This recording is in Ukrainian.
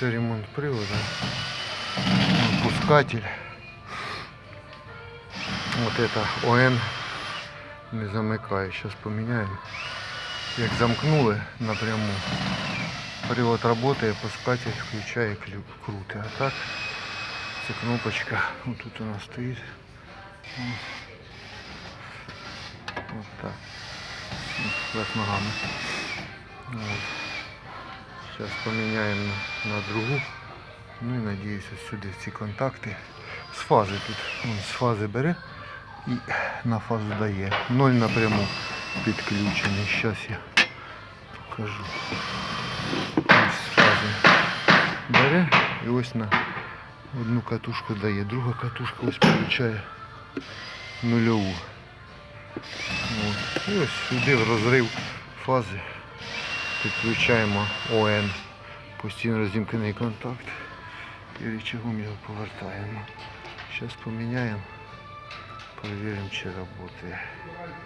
Це ремонт привода. Пускатель. Вот это ОН не замикає. Зараз поміняємо. Як замкнули напряму. Привод працює, пускатель включає клю- крути. А так це кнопочка. Вот тут у нас стоїть. Вот так. Вверх ногами. Вот. Зараз поміняємо на, на другу. Ну і надіюсь, ось сюди ці контакти. З фази тут. Вон, з фази бере і на фазу дає. Ноль напряму підключений. Зараз я покажу. Ось з фази бере і ось на одну катушку дає. Друга катушка ось включає нульову. От. І ось сюди в розрив фази підключаємо ОН. Постійно розімкнений контакт. І речагом його повертаємо. Зараз поміняємо. Перевіримо, чи працює.